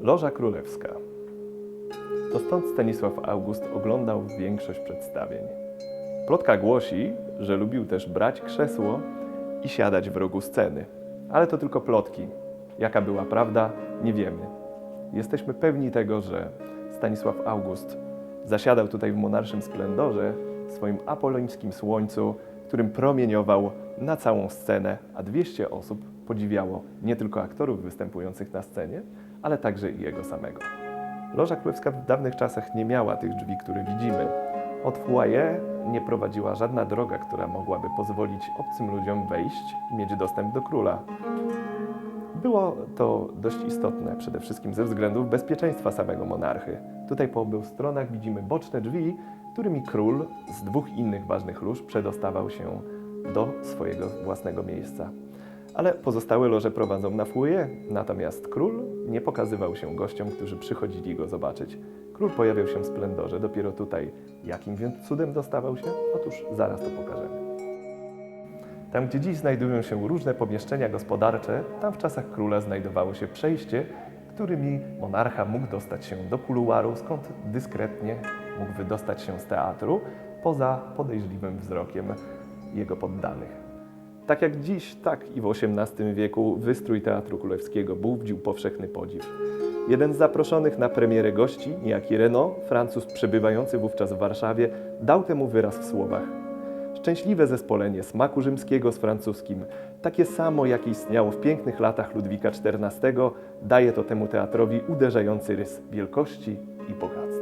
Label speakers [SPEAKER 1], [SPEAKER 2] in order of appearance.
[SPEAKER 1] Loża Królewska. To stąd Stanisław August oglądał większość przedstawień. Plotka głosi, że lubił też brać krzesło i siadać w rogu sceny. Ale to tylko plotki. Jaka była prawda, nie wiemy. Jesteśmy pewni tego, że Stanisław August zasiadał tutaj w monarszym splendorze, w swoim apolońskim słońcu, którym promieniował na całą scenę, a 200 osób podziwiało nie tylko aktorów występujących na scenie, ale także i jego samego. Loża Królewska w dawnych czasach nie miała tych drzwi, które widzimy. Od foyer nie prowadziła żadna droga, która mogłaby pozwolić obcym ludziom wejść i mieć dostęp do króla. Było to dość istotne, przede wszystkim ze względów bezpieczeństwa samego monarchy. Tutaj po obu stronach widzimy boczne drzwi, którymi król z dwóch innych ważnych lóż przedostawał się do swojego własnego miejsca. Ale pozostałe loże prowadzą na foyer, natomiast król nie pokazywał się gościom, którzy przychodzili go zobaczyć. Król pojawiał się w splendorze dopiero tutaj. Jakim więc cudem dostawał się? Otóż zaraz to pokażemy. Tam, gdzie dziś znajdują się różne pomieszczenia gospodarcze, tam w czasach króla znajdowało się przejście, którymi monarcha mógł dostać się do kuluaru, skąd dyskretnie mógł wydostać się z teatru poza podejrzliwym wzrokiem jego poddanych. Tak jak dziś, tak i w XVIII wieku wystrój Teatru Królewskiego budził powszechny podziw. Jeden z zaproszonych na premierę gości, niejaki Renaud, Francuz przebywający wówczas w Warszawie, dał temu wyraz w słowach. Szczęśliwe zespolenie smaku rzymskiego z francuskim, takie samo jak istniało w pięknych latach Ludwika XIV, daje to temu teatrowi uderzający rys wielkości i bogactwa.